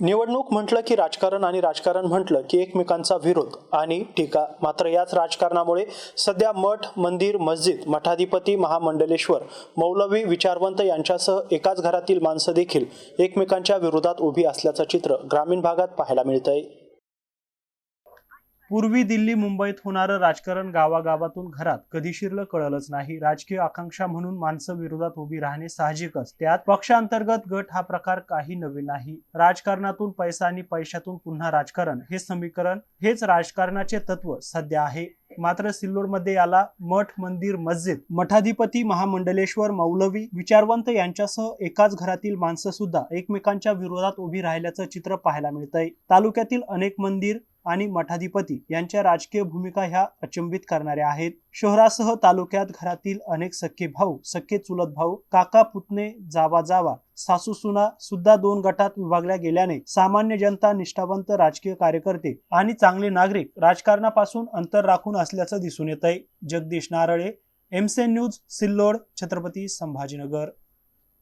निवडणूक म्हटलं की राजकारण आणि राजकारण म्हटलं की एकमेकांचा विरोध. आणि टीका मात्र याच राजकारणामुळे सध्या मठ मंदिर मस्जिद मठाधिपती महामंडलेश्वर मौलवी विचारवंत यांच्यासह एकाच घरातील माणसं देखील एकमेकांच्या विरोधात उभी असल्याचं चित्र ग्रामीण भागात पाहायला मिळतंय. पूर्वी दिल्ली मुंबईत होणारं राजकारण गावागावातून घरात कधी शिरलं कळलंच नाही. राजकीय आकांक्षा म्हणून माणसं विरोधात उभी राहणे साहजिकच. त्यात पक्षांतर्गत गट हा प्रकार काही नवीन नाही. राजकारणातून पैसा आणि पैशातून पुन्हा राजकारण हे समीकरण हेच राजकारणाचे तत्व सध्या आहे. मात्र सिल्लोडमध्ये याला मठ मंदिर मस्जिद मठाधिपती महामंडलेश्वर मौलवी विचारवंत यांच्यासह एकाच घरातील माणसं सुद्धा एकमेकांच्या विरोधात उभी राहिल्याचं चित्र पाहायला मिळतंय. तालुक्यातील अनेक मंदिर आणि मठाधिपती यांच्या राजकीय भूमिका ह्या अचंबित करणाऱ्या आहेत. शहरासह तालुक्यात घरातील अनेक सख्खे भाऊ सख्खे चुलत भाऊ काका पुतणे जावा जावा सासू सुना सुद्धा दोन गटात विभागल्या गेल्याने सामान्य जनता निष्ठावंत राजकीय कार्यकर्ते आणि चांगले नागरिक राजकारणापासून अंतर राखून असल्याचं दिसून येत आहे जगदीश नारळे एमसेन न्यूज सिल्लोड छत्रपती संभाजीनगर.